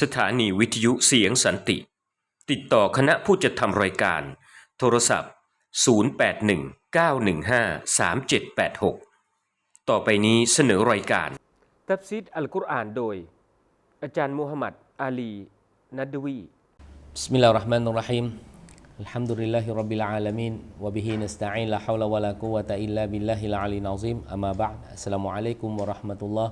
สถานีวิทยุเสียงสันติ ติดต่อคณะผู้จัดทำรายการ โทรศัพท์ 0819153786 ต่อไปนี้เสนอรายการตับซิดอัลกุรอานโดย อาจารย์มูฮัมหมัดอาลี นัดดวีบิสมิลลาห์ราะห์มานุรราะฮีมอะลัยฮ์มุลลัลลอฮิรับบิลอ الحمد لله رب العالمين وبه نستعين لا حول ولا قوة إلا بالله العلي العظيم أما بعد السلام عليكم ورحمة الله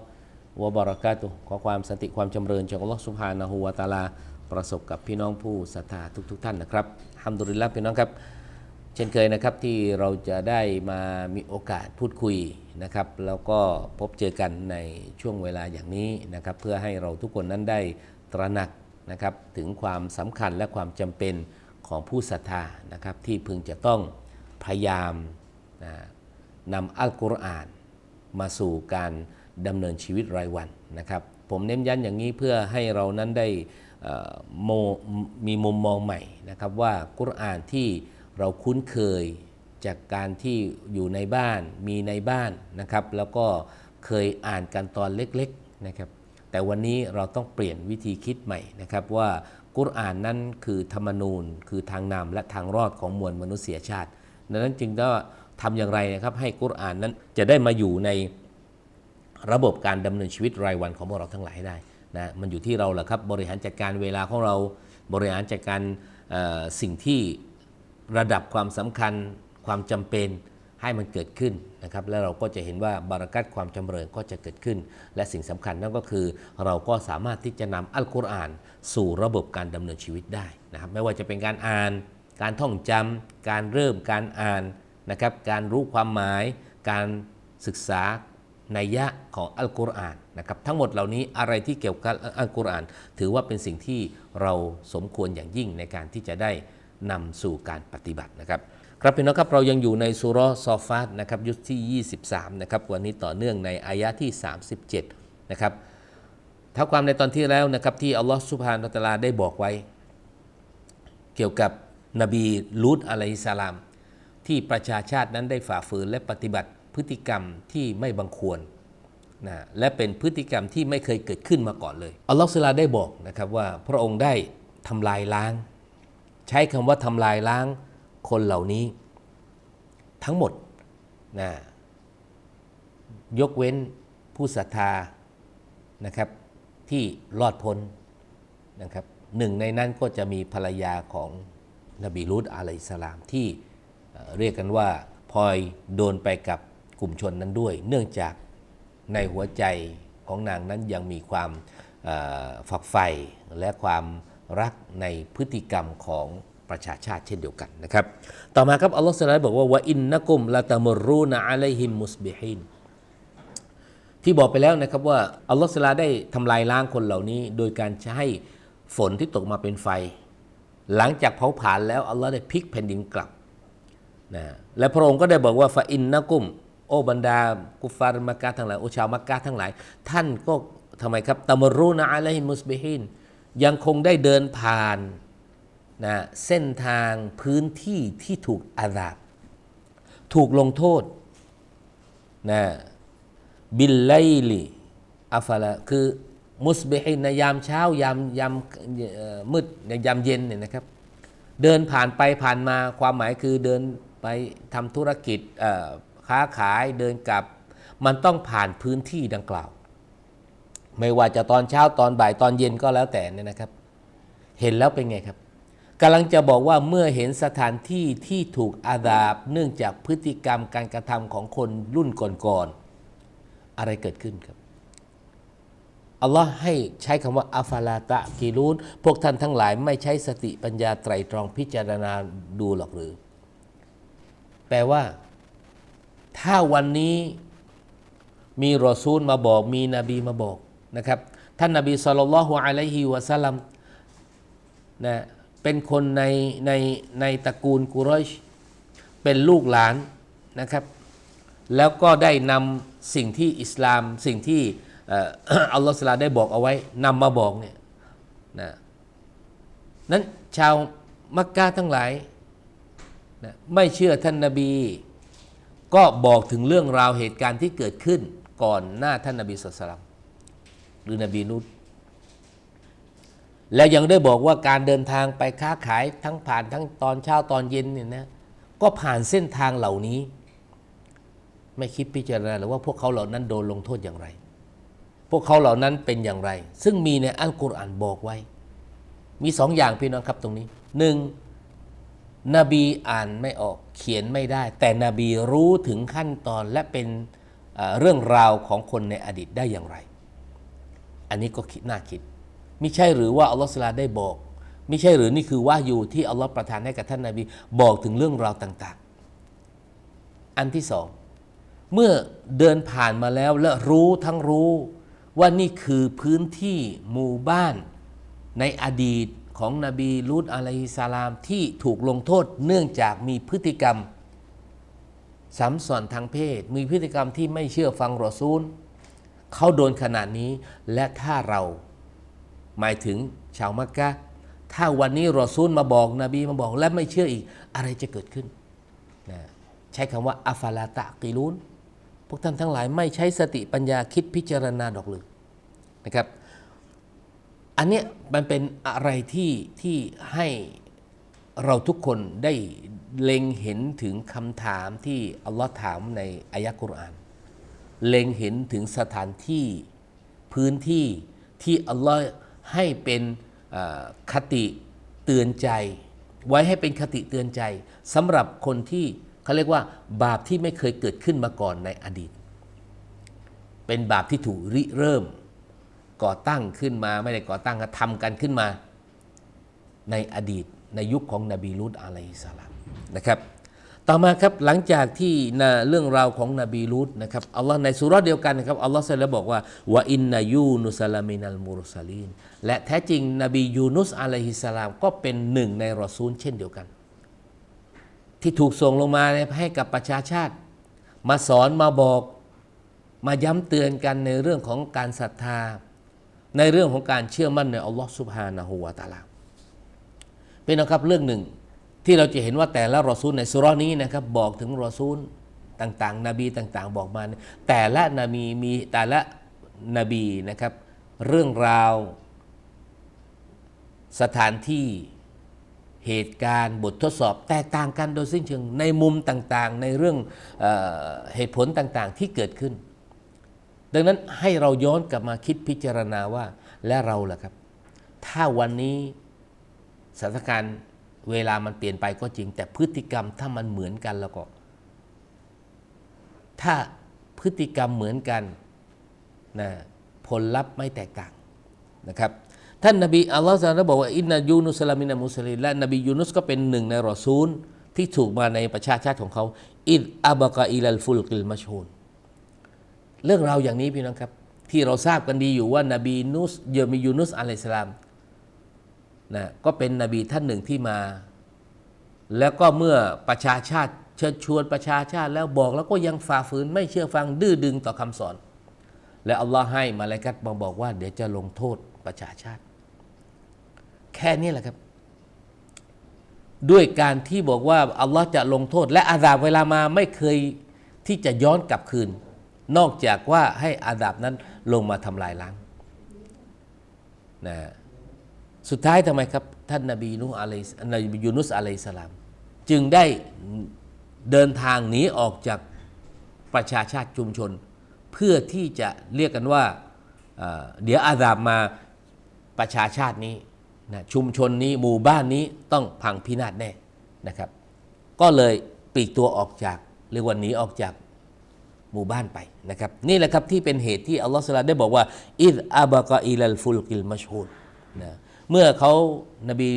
วะบรักาตุขอความสันติความจำเริญจากอัลลอฮฺสุบฮานะฮูวาตาลา ประสบกับพี่น้องผู้ศรัทธาทุก ๆ ท่านนะครับฮัมดุลิลละพี่น้องครับ เช่นเคยนะครับที่เราจะได้มามีโอกาสพูดคุยนะครับ แล้วก็พบเจอกันในช่วงเวลาอย่างนี้นะครับ เพื่อให้เราทุกคนนั้นได้ตระหนักนะครับถึงความสำคัญและความจำเป็นของผู้ศรัทธานะครับที่พึงจะต้องพยายามนำอัลกุรอานมาสู่การ ดำเนินชีวิตรายวันนะครับ ผมเน้นย้ำอย่างนี้เพื่อให้เรานั้นได้มมีมุมมองใหม่นะครับว่ากุรอานที่เราคุ้นเคยจากการที่อยู่ในบ้านมีในบ้านนะครับ แล้วก็เคยอ่านกันตอนเล็กๆนะครับ แต่วันนี้เราต้องเปลี่ยนวิธีคิดใหม่นะครับว่ากุรอานนั้นคือธรรมนูญ คือทางนำและทางรอดของมวลมนุษยชาติดังนั้นจึงต้องทำอย่างไรนะครับให้กุรอานนั้นจะได้มาอยู่ใน ระบบการดำเนินชีวิตรายวันของพวกเราทั้งหลายให้ได้นะมันอยู่ที่เราแหละครับบริหารจัดการเวลาของเราบริหารจัดการสิ่งที่ระดับความสำคัญความจำเป็นให้มันเกิดขึ้นนะครับแล้วเราก็จะเห็นว่าบารักัตความจำเริญก็จะเกิดขึ้น และสิ่งสำคัญนั่นก็คือ เราก็สามารถที่จะนำอัลกุรอาน สู่ระบบการดำเนินชีวิตได้นะครับไม่ว่าจะเป็นการอ่าน การท่องจำการเริ่มการอ่านนะครับการรู้ความหมาย การศึกษา นยะของอัลกุรอานนะครับทั้งหมดเหล่านี้อะไรที่เกี่ยวกับอัลกุรอาน ถือว่าเป็นสิ่งที่เราสมควรอย่างยิ่งในการที่จะได้นำสู่การปฏิบัตินะครับครับพี่น้องครับเรายังอยู่ในสุรซอฟาตนะครับยุคที่ 23นะครับวันนี้ต่อเนื่องในอายะที่ 37นะครับท้าความในตอนที่แล้วนะครับที่อัลลอฮฺสุบฮานาตะลาได้บอกไว้ เกี่ยวกับนบีลูตอะลัยฮิสสลาม ที่ประชาชาตินั้นได้ฝ่าฝืนและปฏิบัติ พฤติกรรมที่ไม่บังควรนะและเป็นพฤติกรรมที่ไม่เคยเกิดขึ้นมาก่อนเลยอัลลอฮฺสุลาได้บอกนะครับว่าพระองค์ได้ทำลายล้าง ใช้คำว่าทำลายล้างคนเหล่านี้ ทั้งหมดนะยกเว้นผู้ศรัทธานะครับที่รอดพ้นนะครับหนึ่งในนั้นก็จะมีภรรยาของนบีลูตอะลัยฮิสลามที่เรียกกันว่าพลอยโดนไปกับ กลุ่มชนนั้นด้วย เนื่องจากในหัวใจของนางนั้นยังมีความฝักใฝ่และความรักในพฤติกรรมของประชาชาติเช่นเดียวกันนะครับ ต่อมาครับอัลลอฮฺสุลตานบอกว่าวะอินนะกุมละตะมรูนะอะลัยฮิมมุสบิฮินที่บอกไปแล้วนะครับว่าอัลลอฮฺสุลตานได้ทำลายล้างคนเหล่านี้ โดยการใช้ฝนที่ตกมาเป็นไฟ หลังจากเผาผลาญแล้วอัลลอฮ์ได้พลิกแผ่นดินกลับนะและพระองค์ก็ได้บอกว่าฟาอินนะกุม อบรรดากุฟาร์มักกะทั้งหลายโอชาวมักกะทั้งหลาย ท่านก็ทำไมครับตะมรูนะอะลัยมุสบิฮินยังคงได้เดินผ่านนะเส้นทางพื้นที่ที่ถูกอาดาบ ถูกลงโทษนะบิลไลลีอัฟละคือมุสบิฮินในยามเช้ายามยามมืดในยามเย็นเนี่ยนะครับ เดินผ่านไปผ่านมาความหมายคือเดินไปทำธุรกิจเอ่อ ค้าขายเดินกลับ มันต้องผ่านพื้นที่ดังกล่าว ไม่ว่าจะตอนเช้าตอนบ่ายตอนเย็นก็แล้วแต่เนี่ยนะครับ เห็นแล้วเป็นไงครับกำลังจะบอกว่าเมื่อเห็นสถานที่ที่ถูกอาดาบเนื่องจากพฤติกรรมการกระทำของคนรุ่นก่อนๆอะไรเกิดขึ้นครับอัลลอฮ์ให้ใช้คำว่าอัฟาลาตะกีรูนพวกท่านทั้งหลายไม่ใช้สติปัญญาไตรตรองพิจารณาดูหรอกหรือ แปลว่า ถ้าวันนี้มีรอซูลมาบอก มีนบีมาบอกนะครับ ท่านนบีสุลต่านละฮ์อะลัยฮิวะสัลลัมนะเป็นคนในในในตระกูลกุรอชเป็นลูกหลานนะครับ แล้วก็ได้นำสิ่งที่อิสลามสิ่งที่อัลลอฮฺสลาได้บอกเอาไว้นำมาบอกเนี่ยนะนั้นชาวมักกะทั้งหลายนะไม่เชื่อท่านนบี ก็บอกถึงเรื่องราวเหตุการณ์ที่เกิดขึ้นก่อนหน้าท่านนบีสุลต่านหรือนบีนุษแล้วยังได้บอกว่าการเดินทางไปค้าขายทั้งผ่านทั้งตอนเช้าตอนเย็นเนี่ยนะก็ผ่านเส้นทางเหล่านี้ ไม่คิดพิจารณาหรือว่าพวกเขาเหล่านั้นโดนลงโทษอย่างไร พวกเขาเหล่านั้นเป็นอย่างไร ซึ่งมีในอัลกุรอานบอกไว้ มีสองอย่างพี่น้องครับตรงนี้หนึ่ง นบีอ่านไม่ออกเขียนไม่ได้ แต่นบีรู้ถึงขั้นตอนและเป็นเรื่องราวของคนในอดีตได้อย่างไร อันนี้ก็คิดน่าคิดไม่ใช่หรือว่าอัลลอฮฺสุลาได้บอก ไม่ใช่หรือนี่คือว่าอยู่ที่อัลลอฮฺประทานให้กับท่านนาบีบอกถึงเรื่องราวต่างๆ อันที่สองเมื่อเดินผ่านมาแล้วและรู้ทั้งรู้ว่านี่คือพื้นที่หมู่บ้านในอดีต ของนบีลูตอะลัยฮิสลามที่ถูกลงโทษเนื่องจากมีพฤติกรรมสัมสอนทางเพศ มีพฤติกรรมที่ไม่เชื่อฟังรอซูลเขาโดนขนาดนี้และถ้าเรา หมายถึงชาวมักกะถ้าวันนี้รอซูลมาบอกนบีมาบอกและไม่เชื่ออีกอะไรจะเกิดขึ้นนะใช้คำว่าอัฟาลาตะกิลุนพวกท่านทั้งหลายไม่ใช้สติปัญญาคิดพิจารณาดอกเลยนะครับ อันเนี้ยมันเป็นอะไรที่ที่ให้เราทุกคนได้เล็งเห็นถึงคำถามที่อัลลอฮ์ถามในอายะกุรอาน เล็งเห็นถึงสถานที่พื้นที่ที่อัลลอฮ์ให้เป็นคติเตือนใจ ไว้ให้เป็นคติเตือนใจสำหรับคนที่เขาเรียกว่า บาปที่ไม่เคยเกิดขึ้นมาก่อนในอดีต เป็นบาปที่ถูกริเริ่ม ก่อตั้งขึ้นมาไม่ได้ก่อตั้งก็ทำกันขึ้นมา ในอดีตในยุคของนบีลูตอะลัยฮิสลามนะครับ ต่อมาครับหลังจากที่นะเรื่องราวของนบีลูตนะครับอัลลอฮ์ในสุรเดียวกันนะครับอัลลอฮ์แล้วบอกว่าว่าอินนายูนุสลามินัลมุรสลีนและแท้จริงนบียูนุสอะลัยฮิสสลามก็เป็นหนึ่งในรอซูลเช่นเดียวกัน ที่ถูกส่งลงมาให้กับประชาชาติ มาสอนมาบอกมาย้ำเตือนกันในเรื่องของการศรัทธา ในเรื่องของการเชื่อมั่นในอัลลอฮ์สุบฮานะฮูวาตาลาเป็นนะครับเรื่องหนึ่งที่เราจะเห็นว่าแต่ละรอซูลในสุรานี้นะครับบอกถึงรอซูลต่างๆ นบีต่างๆ บอกมา แต่ละนบีมีแต่ละนบีนะครับ เรื่องราว สถานที่เหตุการณ์บททดสอบแตกต่างกันโดยสิ้นเชิงในมุมต่างๆ ในเรื่องเออเหตุผลต่างๆที่เกิดขึ้น ดังนั้นให้เราย้อนกลับมาคิดพิจารณาว่าและเราล่ะครับ ถ้าวันนี้สถานการณ์เวลามันเปลี่ยนไปก็จริง แต่พฤติกรรมถ้ามันเหมือนกันแล้วก็ ถ้าพฤติกรรมเหมือนกันนะผลลัพธ์ไม่แตกต่างนะครับท่านนบีอัลลอฮฺตรัสบอกว่าอินนายูนุสลามินามุสลิมและนบียูนุสก็เป็นหนึ่งในรอซูลที่ถูกมาในประชาชาติของเขาอิดอับกะอิลัลฟุลกิลมัชฮูน เรื่องราวอย่างนี้พี่น้องครับ ที่เราทราบกันดีอยู่ว่านบีนุสเยอมียูนุสอะลัยฮิสลามนะก็เป็นนบีท่านหนึ่งที่มา แล้วก็เมื่อประชาชาติเชิญชวนประชาชาติแล้วบอกแล้วก็ยังฝ่าฝืนไม่เชื่อฟังดื้อดึงต่อคำสอน และอัลลอฮ์ให้มาลากัตมาบอกว่า เดี๋ยวจะลงโทษประชาชาติ แค่นี้แหละครับ ด้วยการที่บอกว่าอัลลอฮ์จะลงโทษ และอาดาบเวลามาไม่เคยที่จะย้อนกลับคืน นอกจากว่าให้อาดาบนั้นลงมาทำลายล้างนะสุดท้ายทำไมครับ ท่านนบีนุอะลัยนบียูนุสอะลัยสลาม จึงได้เดินทางหนีออกจากประชาชาติชุมชน เพื่อที่จะเรียกกันว่าเดี๋ยวอาดาบมาประชาชาตินี้นะชุมชนนี้หมู่บ้านนี้ต้องพังพินาศแน่นะครับ ก็เลยปีกตัวออกจากเรียกว่าหนีออกจาก หมู่บ้านไปนะครับนี่แหละครับที่เป็นเหตุที่อัลลอฮฺสุลาได้บอกว่าอิดอาบะกะอิลลฟุลกิลมัชฮูดนะเมื่อเขานบี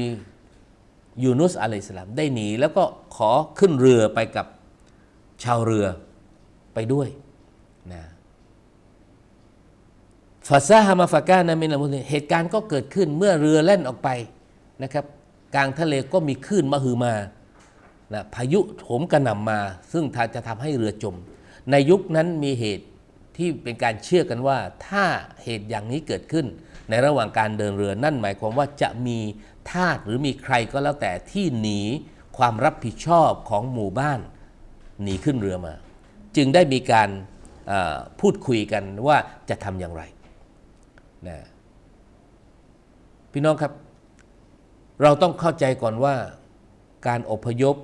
ยูนุสอะลัยสลามได้หนี แล้วก็ขอขึ้นเรือไปกับชาวเรือไปด้วยนะฟาซาฮามาฟากานามินามุสลิมเหตุการณ์ก็เกิดขึ้นเมื่อเรือแล่นออกไปนะครับกลางทะเลก็มีคลื่นมหึมานะพายุโถมกระหน่ำมา ซึ่งาจะทำให้เรือจม ในยุคนั้นมีเหตุที่เป็นการเชื่อกันว่า ถ้าเหตุอย่างนี้เกิดขึ้น ในระหว่างการเดินเรือนั่นหมายความว่าจะมีทาสหรือมีใครก็แล้วแต่ที่หนีความรับผิดชอบของหมู่บ้าน หนีขึ้นเรือมา จึงได้มีการพูดคุยกันว่าจะทำอย่างไรนะพี่น้องครับ เราต้องเข้าใจก่อนว่าการอพยพ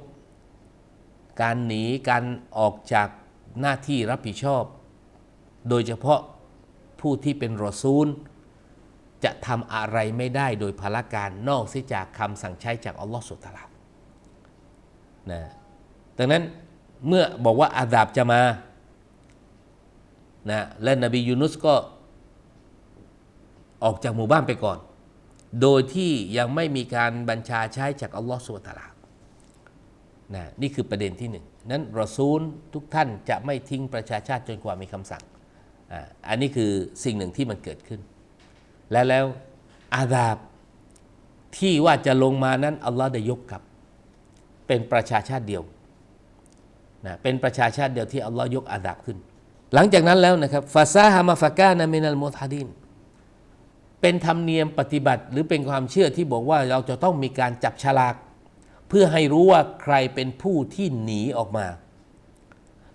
การหนีการออกจาก หน้าที่รับผิดชอบ โดยเฉพาะผู้ที่เป็นรอซูล จะทำอะไรไม่ได้โดยพละการนอกเสียจากคำสั่งใช้จากอัลลอฮฺสุตตาลานะดังนั้นเมื่อบอกว่าอาดาบจะมานะและนบียูนุสก็ออกจากหมู่บ้านไปก่อน โดยที่ยังไม่มีการบัญชาใช้จากอัลลอฮฺสุตตาลานะนี่คือประเด็นที่หนึ่ง นั้นรอซูลทุกท่านจะไม่ทิ้งประชาชาติจนกว่ามีคำสั่งอ่าอันนี้คือสิ่งหนึ่งที่มันเกิดขึ้น และแล้วอาดาบที่ว่าจะลงมานั้นอัลลอฮ์ได้ยกกลับ เป็นประชาชาติเดียวนะเป็นประชาชาติเดียวที่อัลลอฮ์ยกอาดาบขึ้น หลังจากนั้นแล้วนะครับฟาซาฮามาฟากานามินัลมุทาดินเป็นธรรมเนียมปฏิบัติหรือเป็นความเชื่อที่บอกว่าเราจะต้องมีการจับฉลาก พื่อให้รู้ว่าใครเป็นผู้ที่หนีออกมา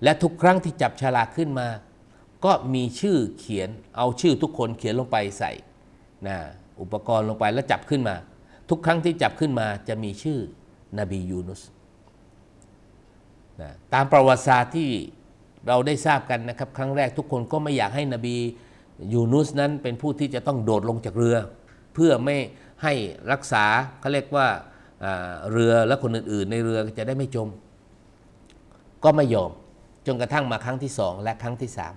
และทุกครั้งที่จับฉลากขึ้นมา ก็มีชื่อเขียนเอาชื่อทุกคนเขียนลงไปใส่นะอุปกรณ์ลงไปแล้วจับขึ้นมา ทุกครั้งที่จับขึ้นมาจะมีชื่อนบียูนุสนะตามประวัติศาสตร์ที่เราได้ทราบกันนะครับ ครั้งแรกทุกคนก็ไม่อยากให้นบียูนุสนั้นเป็นผู้ที่จะต้องโดดลงจากเรือ เพื่อไม่ให้รักษาเขาเรียกว่าอ่า เรือและคนอื่นๆ ในเรือจะได้ไม่จม ก็ไม่ยอมจนกระทั่งมาครั้งที่สองและครั้งที่สาม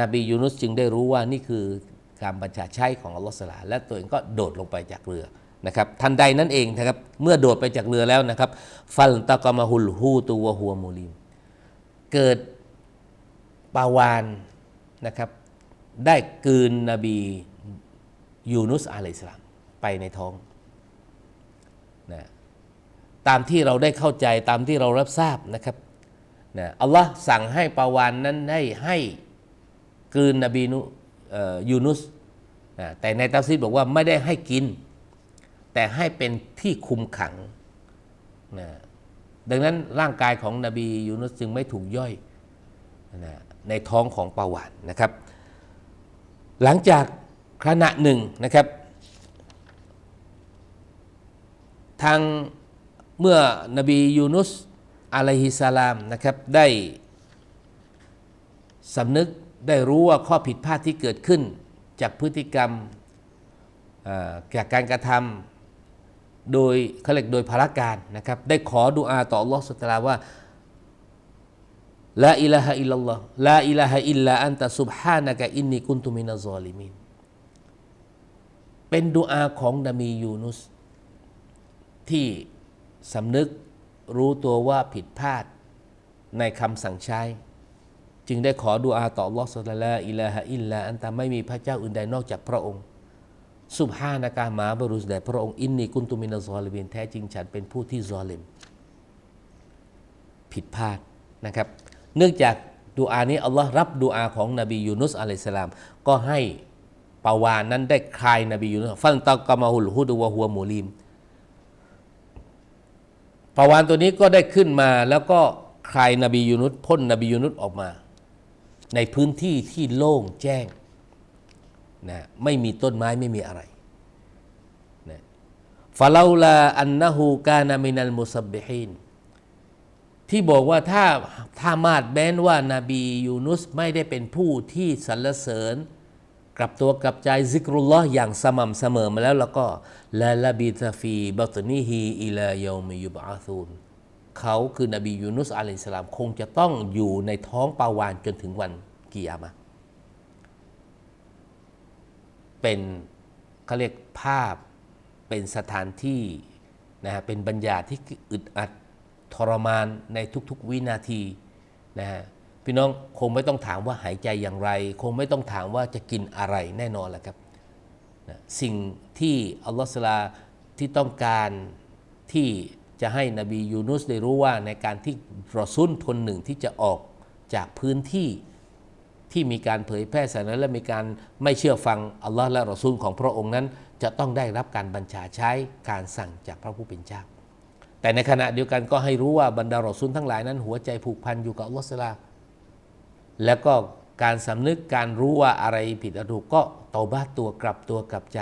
นบียูนุสจึงได้รู้ว่านี่คือการบัญชาใช้ของอัลลอฮฺสลาและตัวเองก็โดดลงไปจากเรือนะครับทันใดนั้นเองนะครับเมื่อโดดไปจากเรือแล้วนะครับ ฟัลตะกมาฮุลฮูตูวะฮัวมูลิม เกิดปาวานนะครับได้กืนนบียูนุสอะลัยสลามไปในท้องนะ ตามที่เราได้เข้าใจตามที่เรารับทราบนะครับนะอัลลอฮ์สั่งให้ปาวานนั้นได้ให้กืนนบีนุเอ่อยูนุสนะแต่ในตัฟซีรบอกว่าไม่ได้ให้กิน แต่ให้เป็นที่คุมขังนะดังนั้นร่างกายของนบียูนุสจึงไม่ถูกย่อยนะในท้องของปาวานนะครับ หลังจากขณะหนึ่งนะครับ ทาง เมื่อนบียูนุสอะลัยฮิสลามนะครับได้สำนึกได้รู้ว่าข้อผิดพลาดที่เกิดขึ้น จากพฤติกรรมจากการกระทำโดยเขาเรียกโดยพละการนะครับ ได้ขอดุอาต่ออัลลอฮฺสุตตาว่าลาอิลาฮะอิลลัลลอฮ์ลาอิลาฮะอิลลาอันตะซุบฮานะกะอินนีกุนตุมินัซซอลิมินเป็นดุอาของนบียูนุสที่ สำนึกรู้ตัวว่าผิดพลาดในคำสั่งใช้ จึงได้ขอดุอาต่ออัลลอฮฺสุลตาละอิลาฮะอิลลาอันตะไม่มีพระเจ้าอื่นใดนอกจากพระองค์ สุบฮานากาหมาบรุษแด่พระองค์อินนีกุนตุมินัซอลิมินแท้จริงฉันเป็นผู้ที่ซอลิม ผิดพลาดนะครับ เนื่องจากดูอานี้อัลลอฮ์รับดูอาของนบียูนุสอะลัยสลามก็ให้ปาวานนั้นได้คลายนบียูนุสฟันตะกะมาฮุลฮุดวะฮัวมูลิม ปาวานตัวนี้ก็ได้ขึ้นมาแล้วก็คลายนบียูนุสพ่นนบียูนุสออกมา ในพื้นที่ที่โล่งแจ้งนะไม่มีต้นไม้ไม่มีอะไรนะฟาลาลาอันนะฮูกานามินัลมุซับบิฮินที่บอกว่าถ้าถ้ามาดแม้นว่านาบียูนุสไม่ได้เป็นผู้ที่สรรเสริญ กลับตัวกลับใจซิกรุลลอฮ์อย่างสม่ำเสมอมาแล้วแล้วก็ลาลาบิตาฟีบัตนีฮีอิลายอมิยุบอาซูนเขาคือนบียูนุสอะลัยฮิสลามคงจะต้องอยู่ในท้องปาวานจนถึงวันกิยามะเป็นเขาเรียกภาพเป็นสถานที่นะฮะเป็นบรรยากาศที่อึดอัดทรมานในทุกๆวินาทีนะฮะ พี่น้องคงไม่ต้องถามว่าหายใจอย่างไร คงไม่ต้องถามว่าจะกินอะไรแน่นอนแหละครับนะสิ่งที่อัลลอฮฺสลาที่ต้องการที่จะให้นบียูนุสได้รู้ว่าในการที่รอซุนคนหนึ่งที่จะออกจากพื้นที่ที่มีการเผยแพร่ศาสนาและมีการไม่เชื่อฟังอัลลอฮ์และรอซุลของพระองค์นั้น จะต้องได้รับการบัญชาใช้การสั่งจากพระผู้เป็นเจ้า แต่ในขณะเดียวกันก็ให้รู้ว่าบรรดารอซุนทั้งหลายนั้น หัวใจผูกพันอยู่กับอัลลอฮฺสลา แล้วก็การสำนึกการรู้ว่าอะไรผิดอะไรถูกก็ตาบ้าตัวกลับตัวกลับใจ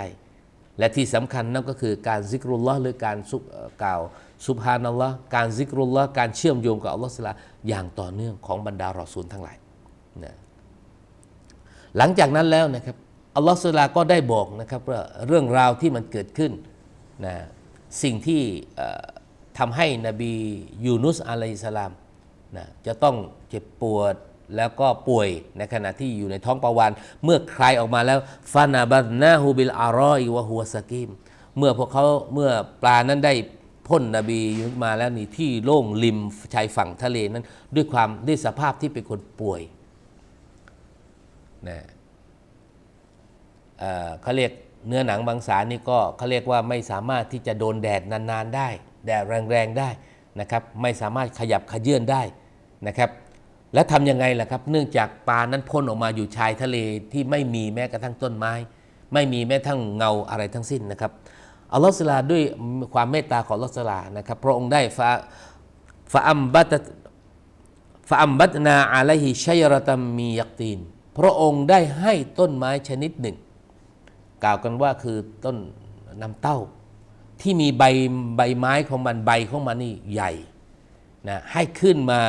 และที่สำคัญนั่นก็คือการซิกรุลลอหรือการซุกล่าวซุบฮานัลลอฮ์การซิกรุลลอการเชื่อมโยงกับอัลลอฮ์สลาอย่างต่อเนื่องของบรรดารอซูลทั้งหลายนะหลังจากนั้นแล้วนะครับอัลลอฮ์สลาก็ได้บอกนะครับว่าเรื่องราวที่มันเกิดขึ้นนะสิ่งที่ทำให้นบียูนุสอะลัยฮิสสลามนะจะต้องเจ็บปวด แล้วก็ป่วยในขณะที่อยู่ในท้องปลาวานเมื่อใครออกมาแล้วฟานาบัตนาฮูบิลอารออิวะฮัวสกิมเมื่อพวกเขาเมื่อปลานั้นได้พ่นนบียุมาแล้วนี่ที่โล่งริมชายฝั่งทะเลนั้น ด้วยความด้วยสภาพที่เป็นคนป่วยนะเอ่อเขาเรียกเนื้อหนังบางสารนี่ก็เขาเรียกว่าไม่สามารถที่จะโดนแดดนานๆได้ แดดแรงๆได้นะครับ ไม่สามารถขยับขยื่นได้นะครับ และทำยังไงล่ะครับ เนื่องจากปลานั้นพ่นออกมาอยู่ชายทะเลที่ไม่มีแม้กระทั่งต้นไม้ ไม่มีแม้กระทั่งเงาอะไรทั้งสิ้นนะครับอัลลอฮฺสลาด้วยความเมตตาของอัลลอฮฺสลานะครับพระองค์ได้ฟาฟาอัมบัตฟาอัมบัตนาอาลัยฮิชัยรตัมมียักตีน พระองค์ได้ให้ต้นไม้ชนิดหนึ่ง กล่าวกันว่าคือต้นน้ำเต้า ที่มีใบใบไม้ของมันใบของมันนี่ใหญ่นะให้ขึ้นมา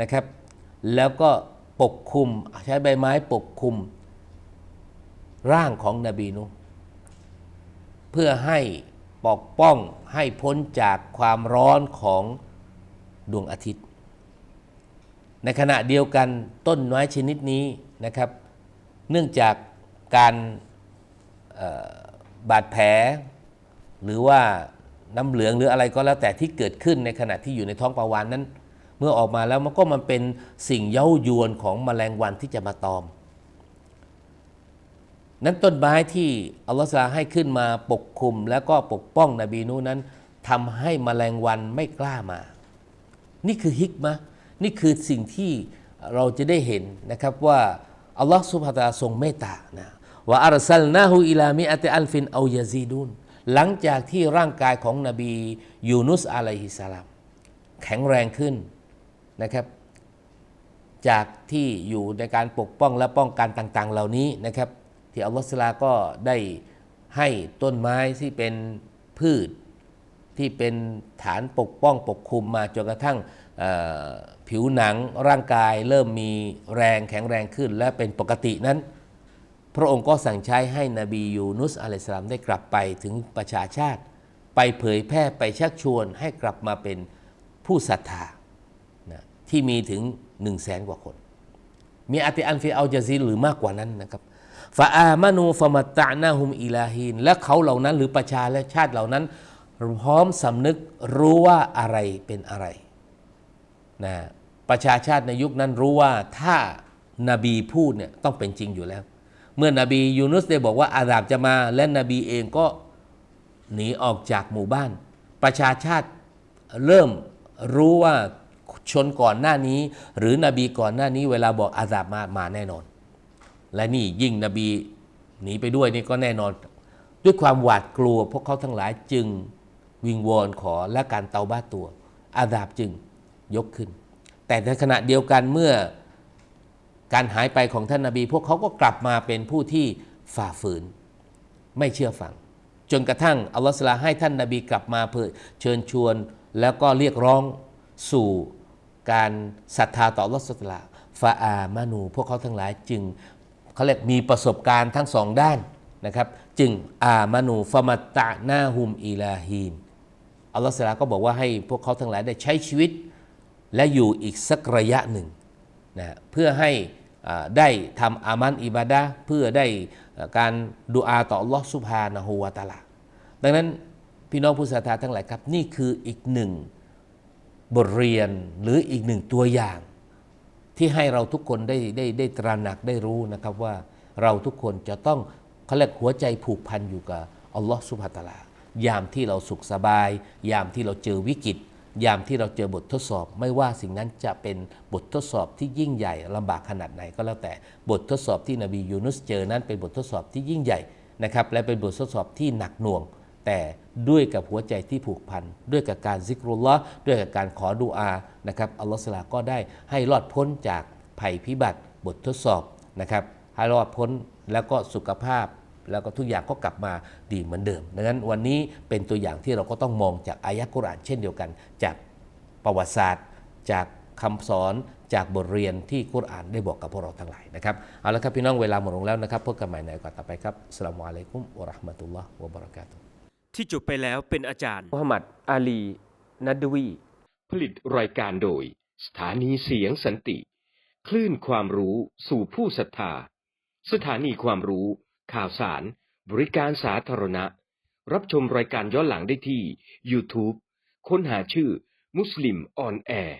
นะครับ แล้วก็ปกคลุมใช้ใบไม้ปกคลุม ร่างของนบีนูห์เพื่อให้ปกป้องให้พ้นจากความร้อนของดวงอาทิตย์ ในขณะเดียวกันต้นไม้ชนิดนี้นะครับ เนื่องจากการบาดแผล หรือว่าน้ำเหลืองหรืออะไรก็แล้วแต่ที่เกิดขึ้นในขณะที่อยู่ในท้องปลาวานนั้น เมื่อออกมาแล้วมันก็มันเป็นสิ่งเย้ายวนของแมลงวันที่จะมาตอม นั้นต้นไม้ที่อัลลอฮฺทรงให้ขึ้นมาปกคลุมแล้วก็ปกป้องนบีนูนั้นทำให้แมลงวันไม่กล้ามา นี่คือฮิกมะนี่คือสิ่งที่เราจะได้เห็นนะครับว่าอัลลอฮฺสุบฮาตาลาทรงเมตตานะว่าอัลซัลนาหูอิลามิอัตอัลฟินเอายาซีดุนหลังจากที่ร่างกายของนบียูนุสอะลัยฮิสสลามแข็งแรงขึ้น นะครับจากที่อยู่ในการปกป้องและป้องกันต่าง ๆ เหล่านี้นะครับ ที่อัลลอฮฺสลาก็ได้ให้ต้นไม้ที่เป็นพืชที่เป็นฐานปกป้องปกคลุมมาจนกระทั่งผิวหนังร่างกายเริ่มมีแรงแข็งแรงขึ้น และเป็นปกตินั้น พระองค์ก็สั่งใช้ให้นบียูนุสอะลัยสลามได้กลับไปถึงประชาชาติ ไปเผยแพร่ไปชักชวนให้กลับมาเป็นผู้ศรัทธา ที่มีถึง1นึ่งแสนกว่าคน มีอาติอันฟิอัลจาซีหรือมากกว่านั้นนะครับฟาอามานูฟามัตตะนาฮุมอิลาฮีนและเขาเหล่านั้นหรือประชาและชาติเหล่านั้น พร้อมสำนึกรู้ว่าอะไรเป็นอะไรนะประชาชาติในยุคนั้นรู้ว่าถ้านาบีพูดเนี่ยต้องเป็นจริงอยู่แล้ว เมื่อนบียูนุสได้บอกว่าอาดาบจะมาและนบีเองก็หนีออกจากหมู่บ้าน ประชาชาติเริ่มรู้ว่า ชนก่อนหน้านี้ หรือนบีก่อนหน้านี้เวลาบอกอาดาบมามาแน่นอน และนี่ยิ่งนบีหนีไปด้วยนี่ก็แน่นอน ด้วยความหวาดกลัว พวกเขาทั้งหลายจึงวิงวอนขอและการเตาบ้าตัว อาดาบจึงยกขึ้น แต่ในขณะเดียวกันเมื่อการหายไปของท่านนาบี พวกเขาก็กลับมาเป็นผู้ที่ฝ่าฝืน ไม่เชื่อฟัง จนกระทั่งอัลลอฮฺสลาให้ท่านนาบีกลับมาเพื่อเชิญชวน แล้วก็เรียกร้องสู่ การศรัทธาต่ออัลอฮฺสลาฟาอามานู พวกเขาทั้งหลายจึงเขาเรียกมีประสบการณ์ทั้งสองด้านนะครับ จึงอามานูฟามัตะนาฮุมอีลาฮีนอัลลอฮฺสลาก็บอกว่าให้พวกเขาทั้งหลายได้ใช้ชีวิต และอยู่อีกสักระยะหนึ่งนะเพื่อให้ได้ทำอามันอิบาดะเพื่อได้การดุอาต่อลอสุบฮานะฮูวะตาลาดังนั้นพี่น้องผู้ศรัทธาทั้งหลายครับ นี่คืออีกหนึ่ง บทเรียนหรืออีกหนึ่งตัวอย่าง ที่ให้เราทุกคนได้ได้ได้ตระหนักได้รู้นะครับว่าเราทุกคนจะต้องเขาเรียกหัวใจผูกพันอยู่กับอัลลอฮ์สุบฮาตาลายามที่เราสุขสบาย ยามที่เราเจอวิกฤต ยามที่เราเจอบททดสอบ ไม่ว่าสิ่งนั้นจะเป็นบททดสอบที่ยิ่งใหญ่ลำบากขนาดไหนก็แล้วแต่บททดสอบที่นบียูนุสเจอนั้นเป็นบททดสอบที่ยิ่งใหญ่นะครับและเป็นบททดสอบที่หนักหน่วง แต่ด้วยกับหัวใจที่ผูกพัน ด้วยกับการซิกรุลลอฮ์ด้วยกับการขอดุอานะครับอัลลอฮฺสลาก็ได้ให้รอดพ้นจากภัยพิบัติบททดสอบนะครับให้รอดพ้นแล้วก็สุขภาพแล้วก็ทุกอย่างก็กลับมาดีเหมือนเดิม ดังนั้นวันนี้เป็นตัวอย่างที่เราก็ต้องมองจากอายะกุรอานเช่นเดียวกัน จากประวัติศาสตร์ จากคำสอนจากบทเรียนที่กุรอานได้บอกกับพวกเราทั้งหลายนะครับเอาละครับพี่น้องเวลาหมดลงแล้วนะครับพบกันใหม่ในโอกาสต่อไปครับสลามุอะลัยกุมวะราะห์มะตุลลอฮ์วะบะเราะกาตุ ที่จบไปแล้วเป็นอาจารย์มุฮัมมัดอาลี นัดวี ผลิตรายการโดย สถานีเสียงสันติ คลื่นความรู้สู่ผู้ศรัทธา สถานีความรู้ ข่าวสาร บริการสาธารณะ รับชมรายการย้อนหลังได้ที่ YouTube ค้นหาชื่อมุสลิมออนแอร์